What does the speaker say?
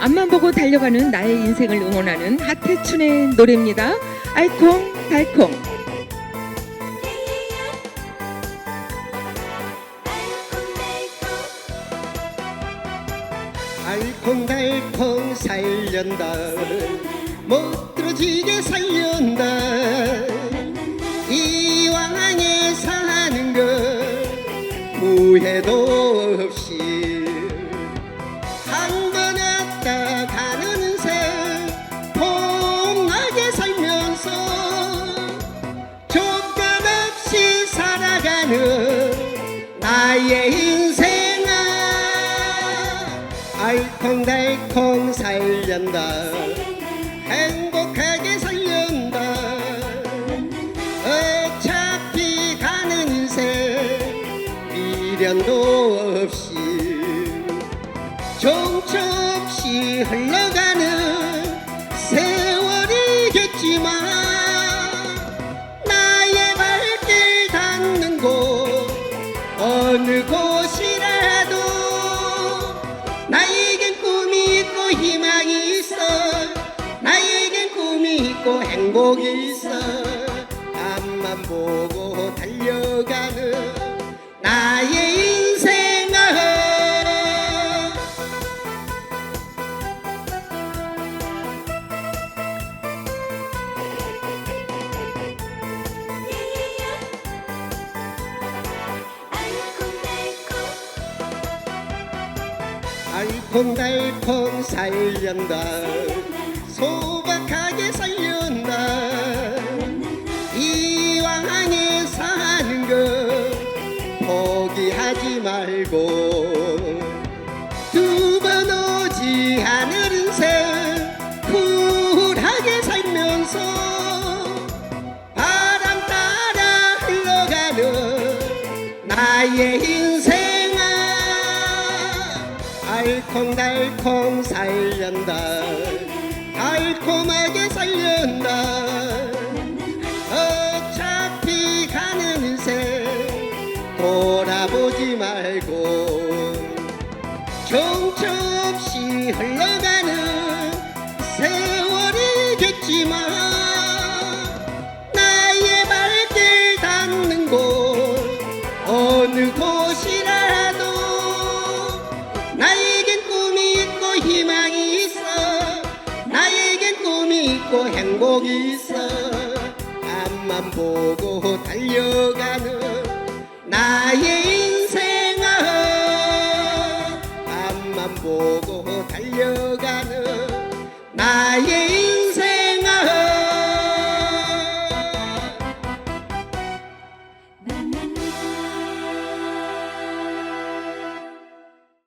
앞만 보고 달려가는 나의 인생을 응원하는 하태춘의 노래입니다. 알콩 달콩. 알콩달콩 살련다 못 들어지게 살련다 이왕에 사는 것 후회도 없이 한 나의 인생아 알콩달콩 살련다. 행복하게 살련다. 어차피 가는 인생 미련도 없이 종초 없이 흘러가는 있고 행복이 있어. 앞만 보고 달려가는 나의 인생아 알콩달콩. 살련다. 소박 하지 말고 두 번 오지 않을 인생 쿨하게 살면서 바람 따라 흘러가는 나의 인생아. 알콩달콩 살련다. 달콤하게 살련 돌아보지 말고 정처 없이 흘러가는 세월이겠지만 나의 발길 닿는 곳 어느 곳이라도 나에겐 꿈이 있고 희망이 있어. 나에겐 꿈이 있고 행복이 있어. 앞만 보고 달려가는 나의 인생아 앞만 보고 달려가는 나의